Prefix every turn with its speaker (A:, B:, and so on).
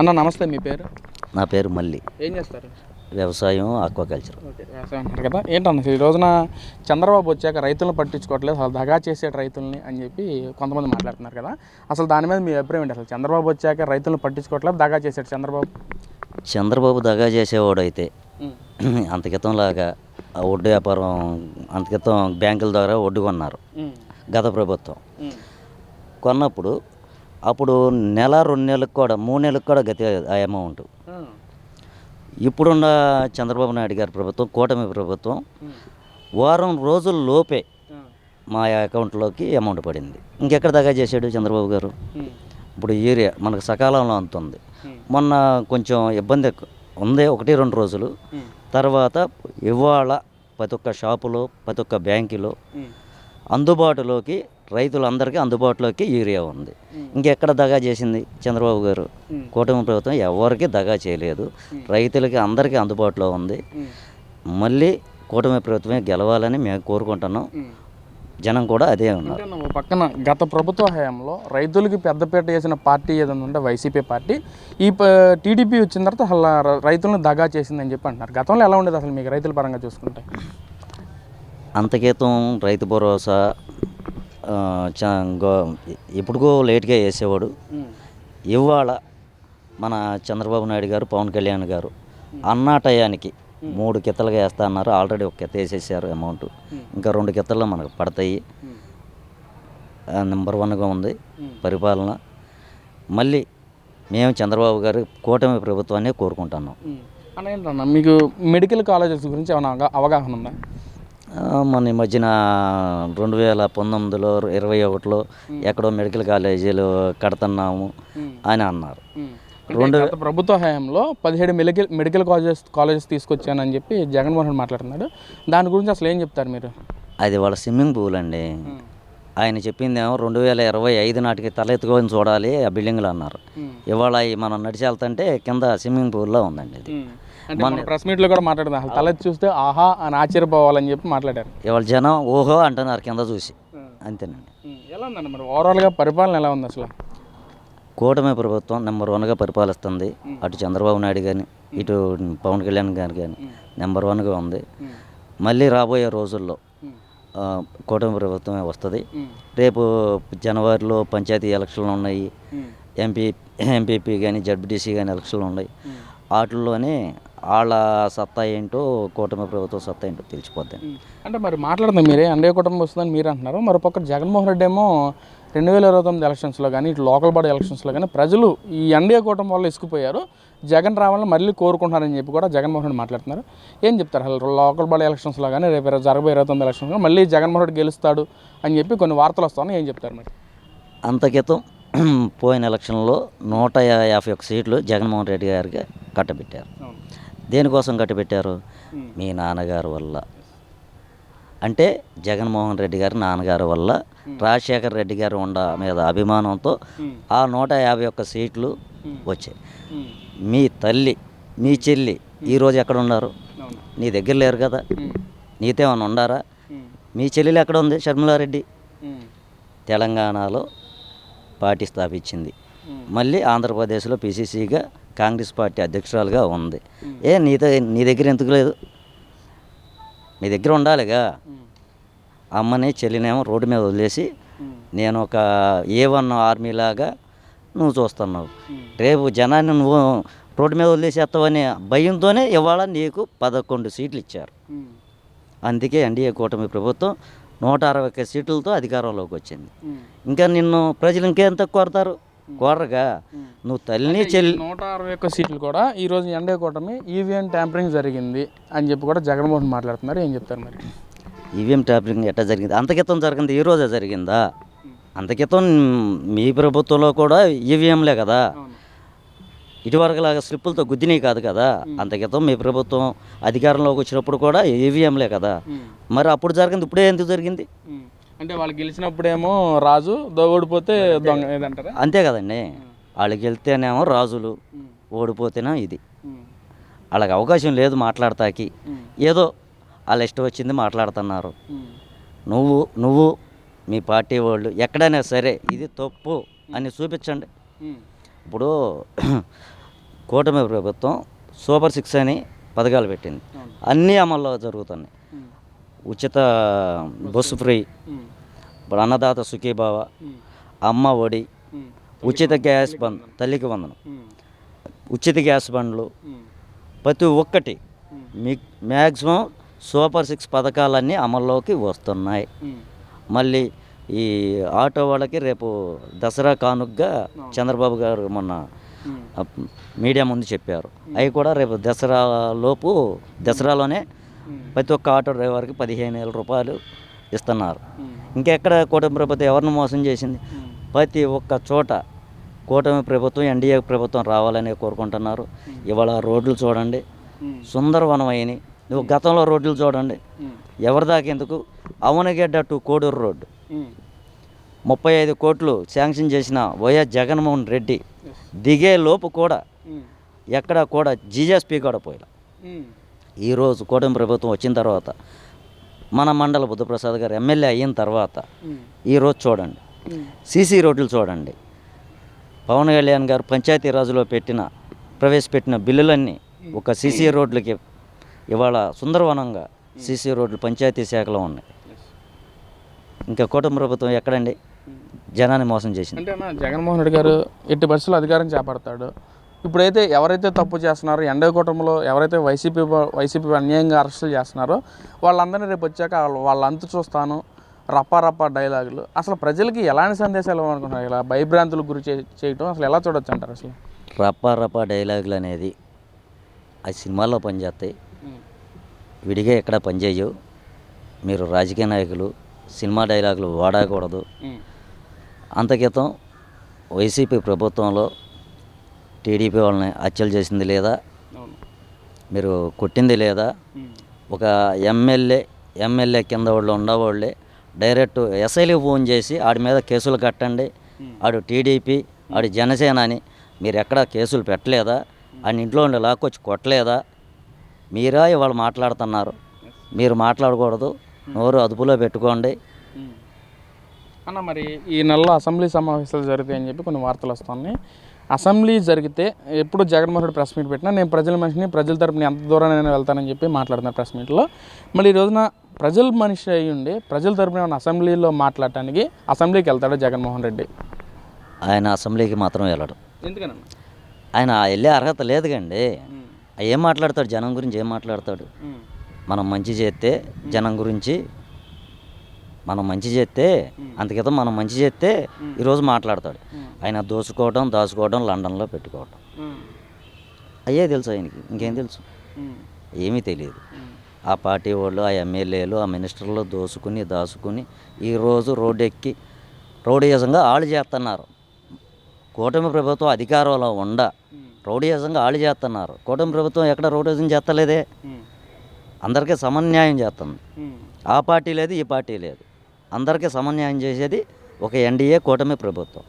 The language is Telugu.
A: అన్న నమస్తే మీ పేరు?
B: నా పేరు మల్లి.
A: ఏం చేస్తారు?
B: వ్యవసాయం ఆక్వాకల్చర్.
A: వ్యవసాయం అంటారు కదా. ఏంటన్న ఈ రోజున చంద్రబాబు వచ్చాక రైతులను పట్టించుకోవట్లేదు అసలు దగా చేసేట రైతుల్ని అని చెప్పి కొంతమంది మాట్లాడుతున్నారు కదా. అసలు దాని మీద మీ అభిప్రాయం ఏంటి? అసలు చంద్రబాబు వచ్చాక రైతులను పట్టించుకోవట్లేదు దగా చేసాడు చంద్రబాబు?
B: చంద్రబాబు దగా చేసేవాడైతే అంత క్రితంలాగా ఆ వడ్డీ వ్యాపారం అంత క్రితం బ్యాంకుల ద్వారా వడ్డీ కొన్నారు. గత ప్రభుత్వం. కొన్నప్పుడు అప్పుడు నెల రెండు నెలలకు కూడా మూడు నెలలకు కూడా గతి ఆ అమౌంట్. ఇప్పుడున్న చంద్రబాబు నాయుడు గారి ప్రభుత్వం కూటమి ప్రభుత్వం వారం రోజుల లోపే మా అకౌంట్లోకి అమౌంట్ పడింది. ఇంకెక్కడ దాకా చేశాడు చంద్రబాబు గారు? ఇప్పుడు ఏరియా మనకు సకాలంలో అంతుంది మొన్న కొంచెం ఇబ్బంది ఉంది ఒకటి రెండు రోజులు. తర్వాత ఇవాళ ప్రతి ఒక్క షాపులో ప్రతి ఒక్క బ్యాంకులో అందుబాటులోకి రైతులందరికీ అందుబాటులోకి యూరియా ఉంది. ఇంకెక్కడ దగా చేసింది చంద్రబాబు గారు? కూటమి ప్రభుత్వం ఎవరికి దగా చేయలేదు. రైతులకి అందరికీ అందుబాటులో ఉంది. మళ్ళీ కూటమి ప్రభుత్వమే గెలవాలని మేము కోరుకుంటున్నాం. జనం కూడా అదే ఉన్నారు.
A: పక్కన గత ప్రభుత్వ హయాంలో రైతులకి పెద్దపీట వేసిన పార్టీ ఏదైనా ఉంటే వైసీపీ పార్టీ ఈ ప- టీడీపీ వచ్చిన తర్వాత అసలు ర- రైతులను దగా చేసిందని చెప్పి అంటున్నారు. గతంలో ఎలా ఉండేది అసలు మీకు రైతుల పరంగా చూసుకుంటే?
B: అంతకేతం రైతు భరోసా ఎప్పుడుకో లేట్గా వేసేవాడు. ఇవాళ మన చంద్రబాబు నాయుడు గారు పవన్ కళ్యాణ్ గారు అన్నా టయానికి మూడు కిత్తలుగా వేస్తా అన్నారు. ఆల్రెడీ ఒక కిత్త వేసేసారు అమౌంట్. ఇంకా రెండు కిత్తల్లో మనకు పడతాయి. నెంబర్ వన్గా ఉంది పరిపాలన. మళ్ళీ మేము చంద్రబాబు గారు కూటమి ప్రభుత్వాన్ని కోరుకుంటున్నాం.
A: అన్న మీకు మెడికల్ కాలేజెస్ గురించి ఏమైనా అవగా- అవగాహన ఉందా?
B: మన ఈ మధ్యన రెండు వేల పంతొమ్మిదిలో ఇరవై ఒకటిలో ఎక్కడో మెడికల్ కాలేజీలు కడుతున్నాము అని అన్నారు.
A: రెండు ప్రభుత్వ హయాంలో పదిహేడు మెడికల్ మెడికల్ కాలేజెస్ కాలేజెస్ తీసుకొచ్చానని చెప్పి జగన్మోహన్ రెడ్డి మాట్లాడుతున్నాడు. దాని గురించి అసలు ఏం చెప్తారు మీరు?
B: అది వాళ్ళ స్విమ్మింగ్ పూల్ అండి. ఆయన చెప్పిందేమో రెండు వేల ఇరవై ఐదు నాటికి తలెత్తుకొని చూడాలి ఆ బిల్డింగ్లు అన్నారు. ఇవాళ మనం నడిచి వెళ్తుంటే కింద స్విమ్మింగ్ పూల్లో ఉందండి ఇది.
A: అంటే మన ప్రెస్ మీట్లో కూడా మాట్లాడుతుంది అసలు తలెత్తి చూస్తే ఆహా అని ఆశ్చర్యపోవాలని చెప్పి మాట్లాడారు.
B: ఇవాళ జనం ఓహో అంటున్నారు కింద చూసి. అంతేనండి.
A: ఎలా ఉందండి మరి? ఓవరాల్గా పరిపాలన ఎలా ఉంది అసలు?
B: కూటమి ప్రభుత్వం నెంబర్ వన్గా పరిపాలిస్తుంది. అటు చంద్రబాబు నాయుడు కానీ ఇటు పవన్ కళ్యాణ్ గారు కానీ నెంబర్ వన్గా ఉంది. మళ్ళీ రాబోయే రోజుల్లో కూటమి ప్రభుత్వమే వస్తుంది. రేపు జనవరిలో పంచాయతీ ఎలక్షన్లు ఉన్నాయి. ఎంపీ ఎంపీపీ కానీ జడ్పీటీసీ కానీ ఎలక్షన్లు ఉన్నాయి. వాటిల్లోనే వాళ్ళ సత్తా ఏంటో కూటమి ప్రభుత్వం సత్తా ఏంటో తెలిసిపోద్ది.
A: అంటే మరి మాట్లాడుతుంది మీరే అండే కుటుంబం వస్తుందని మీరు అంటున్నారు. మరి పక్క జగన్మోహన్ రెడ్డి ఏమో రెండు వేల ఇరవై తొమ్మిది ఎలక్షన్స్లో కానీ ఇటు లోకల్ బాడీ ఎలక్షన్స్లో కానీ ప్రజలు ఈ ఎన్డీఏ కూటమి వల్ల ఇసుకుపోయారు జగన్ రావాలని మళ్ళీ కోరుకుంటున్నారని చెప్పి కూడా జగన్మోహన్ రెడ్డి మాట్లాడుతున్నారు. ఏం చెప్తారు? అసలు లోకల్ బాడీ ఎలక్షన్స్లో కానీ రేపు జరగబోయే ఇరవై తొమ్మిది ఎలక్షన్స్లో మళ్ళీ జగన్మోహన్ రెడ్డి గెలుస్తాడు అని చెప్పి కొన్ని వార్తలు వస్తాయని ఏం చెప్తారు మరి?
B: అంత క్రితం పోయిన ఎలక్షన్లో నూట యాభై ఒక్క సీట్లు జగన్మోహన్ రెడ్డి గారికి కట్టబెట్టారు. దేనికోసం కట్టబెట్టారు మీ నాన్నగారు వల్ల. అంటే జగన్మోహన్ రెడ్డి గారి నాన్నగారి వల్ల రాజశేఖర్ రెడ్డి గారు ఉండ మీద అభిమానంతో ఆ నూట యాభై ఒక్క సీట్లు వచ్చాయి. మీ తల్లి మీ చెల్లి ఈరోజు ఎక్కడ ఉన్నారు నీ దగ్గర లేరు కదా? నీతో ఏమైనా ఉండారా? మీ చెల్లెలు ఎక్కడ ఉంది షర్మిలారెడ్డి తెలంగాణలో పార్టీ స్థాపించింది మళ్ళీ ఆంధ్రప్రదేశ్లో పిసిసిగా కాంగ్రెస్ పార్టీ అధ్యక్షురాలుగా ఉంది. ఏ నీతో నీ దగ్గర ఎందుకు లేదు? నీ దగ్గర ఉండాలిగా. అమ్మని చెల్లినేమో రోడ్డు మీద వదిలేసి నేను ఒక ఏ వన్ ఆర్మీ లాగా నువ్వు చూస్తున్నావు. రేపు జనాన్ని నువ్వు రోడ్డు మీద వదిలేసేస్తావనే భయంతోనే ఇవాళ నీకు పదకొండు సీట్లు ఇచ్చారు. అందుకే ఎన్డీఏ కూటమి ప్రభుత్వం నూట అరవై ఒక్క సీట్లతో అధికారంలోకి వచ్చింది. ఇంకా నిన్ను ప్రజలు ఇంకేంత కోరతారు కోరగా నువ్వు తల్లిని చెల్లి
A: నూట అరవై ఒక్క సీట్లు కూడా ఈ రోజు ఎన్డీఏ కూటమి ఈవీఎం ట్యాంపరింగ్ జరిగింది అని చెప్పి కూడా జగన్మోహన్ మాట్లాడుతున్నారు. ఏం చెప్తారు మరి?
B: ఈవీఎం ట్యాపింగ్ ఎట్లా జరిగింది? అంతకితం జరిగింది ఈ రోజే జరిగిందా? అంతకితం మీ ప్రభుత్వంలో కూడా ఈవీఎంలే కదా. ఇటువరకులాగా స్లిప్పులతో గుద్దినవి కాదు కదా. అంతకితం మీ ప్రభుత్వం అధికారంలోకి వచ్చినప్పుడు కూడా ఈవీఎంలే కదా. మరి అప్పుడు జరిగింది ఇప్పుడే ఎందుకు జరిగింది?
A: అంటే వాళ్ళు గెలిచినప్పుడేమో రాజు ఓడిపోతే దొంగ ఏదంటారా?
B: అంతే కదండి. వాళ్ళకి వెళ్తేనేమో రాజులు ఓడిపోతేనే ఇది. వాళ్ళకి అవకాశం లేదు మాట్లాడతాకి. ఏదో వాళ్ళ ఇష్టం వచ్చింది మాట్లాడుతున్నారు. నువ్వు నువ్వు మీ పార్టీ వాళ్ళు ఎక్కడైనా సరే ఇది తప్పు అని చూపించండి. ఇప్పుడు కూటమి ప్రభుత్వం సూపర్ సిక్స్ అని పథకాలు పెట్టింది. అన్నీ అమల్లో జరుగుతున్నాయి. ఉచిత బస్సు ఫ్రీ. ఇప్పుడు అన్నదాత సుఖీభావ. అమ్మ ఒడి. ఉచిత గ్యాస్ బంద్ తల్లికి వందనం. ఉచిత గ్యాస్ బండ్లు. ప్రతి ఒక్కటి. మీ మ్యాక్సిమం సూపర్ సిక్స్ పథకాలన్నీ అమల్లోకి వస్తున్నాయి. మళ్ళీ ఈ ఆటో వాళ్ళకి రేపు దసరా కానుకగా చంద్రబాబు గారు మొన్న మీడియా ముందు చెప్పారు అవి కూడా రేపు దసరా లోపు దసరాలోనే. ప్రతి ఒక్క ఆటో డ్రైవర్కి పదిహేను వేల రూపాయలు ఇస్తున్నారు
A: ఉమ్.
B: ఇంకెక్కడ కూటమి ప్రభుత్వం ఎవరిని మోసం చేసింది
A: ఉమ్.
B: ప్రతి ఒక్క చోట కూటమి ప్రభుత్వం ఎన్డీఏ ప్రభుత్వం రావాలని కోరుకుంటున్నారు ఇవాళ రోడ్లు చూడండి. సుందరవనం అయినాయి నువ్వు గతంలో రోడ్లు చూడండి. ఎవరి దాకెందుకు అవనగడ్డ టు కోడూరు రోడ్డు. ముప్పై ఐదు కోట్లు శాంక్షన్ చేసిన వైఎస్ జగన్మోహన్ రెడ్డి. దిగే లోపు కూడా. ఎక్కడ కూడా జీజేఎస్పీ కూడా పోయిలా
A: ఉమ్.
B: ఈరోజు కూటమి ప్రభుత్వం వచ్చిన తర్వాత మన మండల బుద్ధప్రసాద్ గారు ఎమ్మెల్యే అయిన తర్వాత. ఈరోజు చూడండి. సీసీ రోడ్లు చూడండి. పవన్ కళ్యాణ్ గారు పంచాయతీరాజులో పెట్టిన ప్రవేశపెట్టిన బిల్లులన్నీ ఒక సీసీ రోడ్లకి ఇవాళ సుందరవనంగా సీసీ రోడ్లు పంచాయతీ శాఖలో ఉన్నాయి. ఇంకా కూటమి ప్రభుత్వం ఎక్కడండి? జనాన్ని మోసం చేసింది.
A: అంటే జగన్మోహన్ రెడ్డి గారు ఎట్టి పరిస్థితుల్లో అధికారం చేపడతాడు. ఇప్పుడైతే ఎవరైతే తప్పు చేస్తున్నారో ఎండ కూటమిలో ఎవరైతే వైసీపీ వైసీపీ అన్యాయంగా అరెస్టులు చేస్తున్నారో వాళ్ళందరినీ రేపు వచ్చాక వాళ్ళ- అంతు చూస్తాను. రప్పా రప్పా డైలాగులు. అసలు ప్రజలకి ఎలాంటి సందేశాలు ఇవ్వాలనుకుంటున్నారు? ఇలా భయభ్రాంతులకు గురి చేయటం అసలు ఎలా చూడొచ్చు అంటారు అసలు?
B: రప్పా రప్పా డైలాగులు అనేది ఆ సినిమాల్లో పనిచేస్తాయి. విడిగా ఎక్కడ పనిచేయవు. మీరు రాజకీయ నాయకులు సినిమా డైలాగులు వాడకూడదు. అంత క్రితం వైసీపీ ప్రభుత్వంలో టీడీపీ వాళ్ళని హత్యలు చేసింది లేదా? మీరు కొట్టింది లేదా? ఒక ఎమ్మెల్యే ఎమ్మెల్యే కింద వాళ్ళు ఉండవాళ్ళే డైరెక్ట్ ఎస్ఐలకు ఫోన్ చేసి ఆడి మీద కేసులు కట్టండి. ఆడు టీడీపీ ఆడు జనసేన అని. మీరు ఎక్కడ కేసులు పెట్టలేదా? ఆడి ఇంట్లో ఉండి లాక్కొచ్చి కొట్టలేదా? మీరా ఇవాళ మాట్లాడుతున్నారు. మీరు మాట్లాడకూడదు. నోరు అదుపులో పెట్టుకోండి.
A: అన్న మరి ఈ నెలలో అసెంబ్లీ సమావేశాలు జరుగుతాయని చెప్పి కొన్ని వార్తలు వస్తున్నాయి. అసెంబ్లీ జరిగితే ఎప్పుడు జగన్మోహన్ రెడ్డి ప్రెస్ మీట్ పెట్టినా నేను ప్రజల మనిషిని ప్రజల తరపున ఎంత దూరం వెళ్తానని చెప్పి మాట్లాడుతున్నారు ప్రెస్ మీట్లో. మళ్ళీ ఈ రోజున ప్రజల మనిషి అయి ఉండి ప్రజల తరపున ఏమైనా అసెంబ్లీలో మాట్లాడటానికి అసెంబ్లీకి వెళ్తాడు జగన్మోహన్ రెడ్డి?
B: ఆయన అసెంబ్లీకి మాత్రం వెళ్ళడు.
A: ఎందుకనన్నా?
B: ఆయన వెళ్ళే అర్హత లేదు కండి ఏం మాట్లాడతాడు? జనం గురించి ఏం మాట్లాడతాడు? మనం మంచి చేస్తే జనం గురించి మనం మంచి చేస్తే అంతకితం మనం మంచి చేస్తే ఈరోజు మాట్లాడతాడు. ఆయన దోసుకోవడం దాచుకోవడం లండన్లో పెట్టుకోవడం. అయ్యే తెలుసు ఆయనకి ఇంకేం తెలుసు? ఏమీ తెలియదు. ఆ పార్టీ వాళ్ళు ఆ ఎమ్మెల్యేలు ఆ మినిస్టర్లు దోసుకుని దాచుకుని ఈరోజు రోడ్డు ఎక్కి రౌడీయజంగా ఆళ్ళు చేస్తున్నారు కూటమి ప్రభుత్వం అధికారంలో ఉండ రౌడీయజంగా ఆళ్ళు చేస్తున్నారు కూటమి ప్రభుత్వం ఎక్కడ రౌడీయజం చేస్తలేదే అందరికీ సమన్యాయం చేస్తుంది. ఆ పార్టీ లేదు ఈ పార్టీ లేదు. అందరికీ సమన్యాయం చేసేది ఒక ఎన్డీఏ కూటమి ప్రభుత్వం.